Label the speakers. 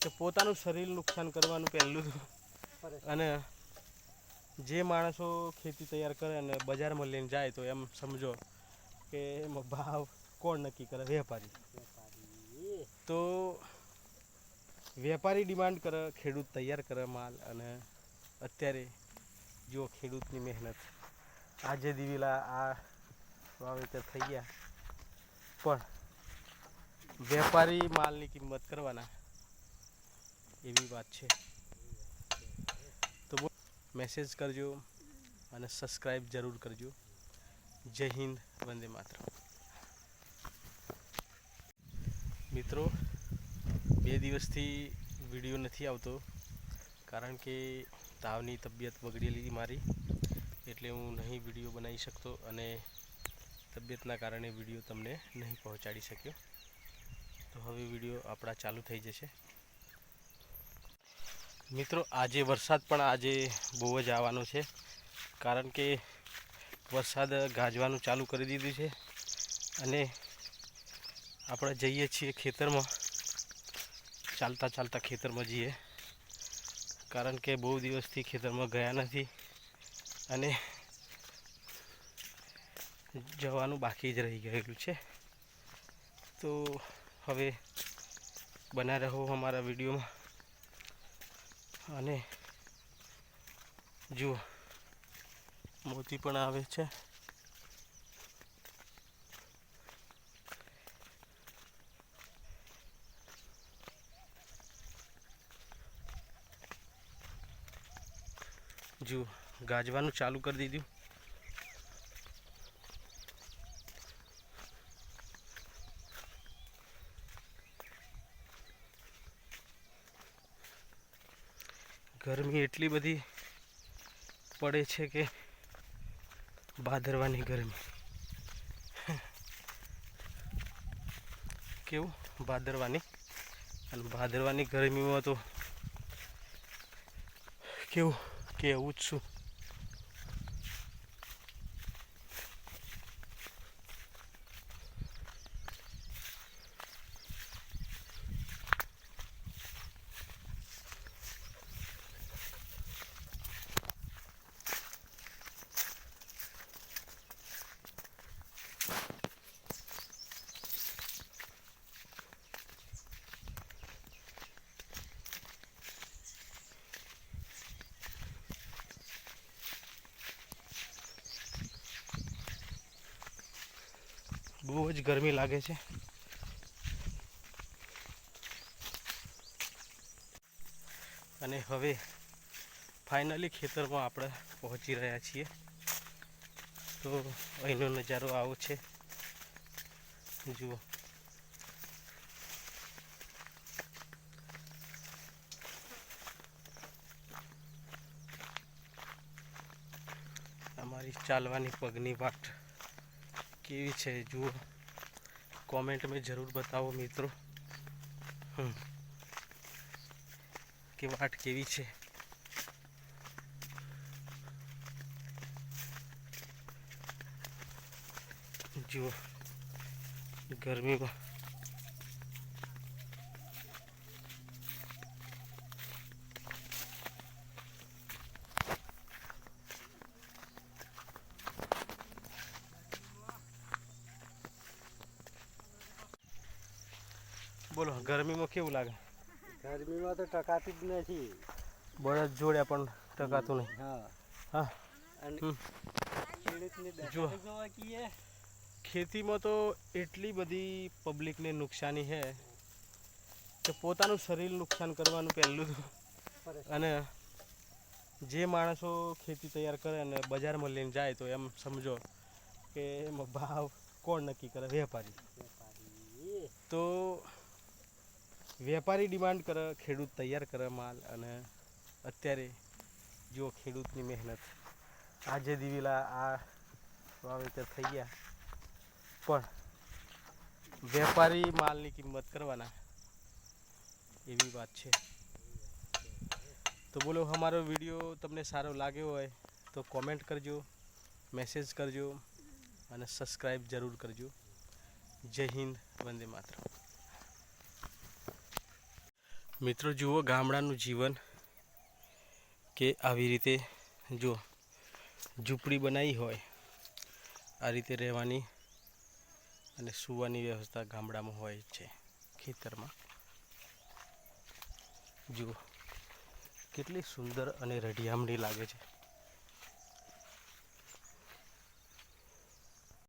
Speaker 1: કે પોતાનું શરીર નુકસાન કરવાનું પહેલું હતું અને જે માણસો ખેતી તૈયાર કરે અને બજારમાં લઈને જાય તો એમ સમજો કે એમાં ભાવ કોણ નક્કી કરે? વેપારી. તો વેપારી ડિમાન્ડ કરે, ખેડૂત તૈયાર કરે માલ અને અત્યારે જો ખેડૂતની મહેનત. આજે દિવેલા આ વાવેતર થઈ ગયા. પણ વેપારી માલની કિંમત કરવાના. એવી વાત છે. તો મેસેજ કરજો અને સબસ્ક્રાઈબ જરૂર કરજો. જય હિન્દ, વંદે માત્ર મિત્રો, બે દિવસથી વીડિયો નથી આવતો, કારણ કે તાવની તબિયત બગડેલી મારી, એટલે હું નહીં વીડિયો બનાવી શકતો અને તબિયતના કારણે વીડિયો તમને નહીં પહોંચાડી શક્યો. તો હવે વીડિયો આપણા ચાલુ થઈ જશે. મિત્રો, આજે વરસાદ પણ આજે બહુ જ આવવાનો છે, કારણ કે વરસાદ ગાજવાનું ચાલુ કરી દીધું છે અને આપણે જઈએ છીએ ખેતરમાં, ચાલતા ચાલતા ખેતરમાં જઈએ, કારણ કે બહુ દિવસથી ખેતરમાં ગયા નથી અને જવાનું બાકી જ રહી ગયેલું છે. તો હવે બના રહો અમારા વિડીયોમાં. અને જુઓ મોતી પણ આવે છે. જુઓ ગાજવાનું ચાલુ કરી દીધું. ગરમી એટલી બધી પડે છે કે ભાદરવાની ગરમી. કેવું? ભાદરવાની અને ભાદરવાની ગરમીમાં તો કેવું? કે એવું જ છું. બહુ જ ગરમી લાગે છે. અને હવે ફાઇનલી ખેતરમાં આપણે પહોંચી રહ્યા છીએ. તો અહીંનો નજારો આવો છે. જુઓ. અમારી ચાલવાની પગની વાટ. કેવી છે જુઓ. કોમેન્ટ મેં જરૂર બતાવો મિત્રો. કે વાટ કેવી છે? જુઓ. ગરમીમાં બોલો ગરમીમાં કેવું લાગે?
Speaker 2: ગરમીમાં તો ટકાતી જ નથી.
Speaker 1: બળદ જોડ્યા પણ ટકાતું નહીં.
Speaker 2: હા.
Speaker 1: હા.
Speaker 2: કીએ
Speaker 1: ખેતીમાં તો એટલી બધી પબ્લિકને નુકસાની છે કે પોતાનું શરીર નુકસાન કરવાનું પહેલું તો. અને જે માણસો ખેતી તૈયાર કરે અને બજારમાં લઈને જાય તો એમ સમજો કે એમાં ભાવ કોણ નક્કી કરે?
Speaker 2: વેપારી.
Speaker 1: તો વેપારી ડિમાન્ડ કરે, ખેડૂત તૈયાર કરે માલ અને અત્યારે જો ખેડૂતની મહેનત આજે દિવેલા આ વાવેતર થઈ ગયા. પણ વેપારી માલની કિંમત કરવાના એવી વાત છે. તો બોલો, અમારો વીડિયો તમને સારો લાગ્યો હોય તો કોમેન્ટ કરજો મેસેજ કરજો અને સબસ્ક્રાઈબ જરૂર કરજો. જય હિન્દ, વંદે માતરમ. મિત્રો, જુઓ ગામડાનું જીવન કે આવી રીતે જો ઝૂંપડી બનાવી હોય, આ રીતે રહેવાની અને સૂવાની વ્યવસ્થા ગામડામાં હોય છે, ખેતરમાં. જુઓ, કેટલી સુંદર અને રઢિયામણી લાગે છે.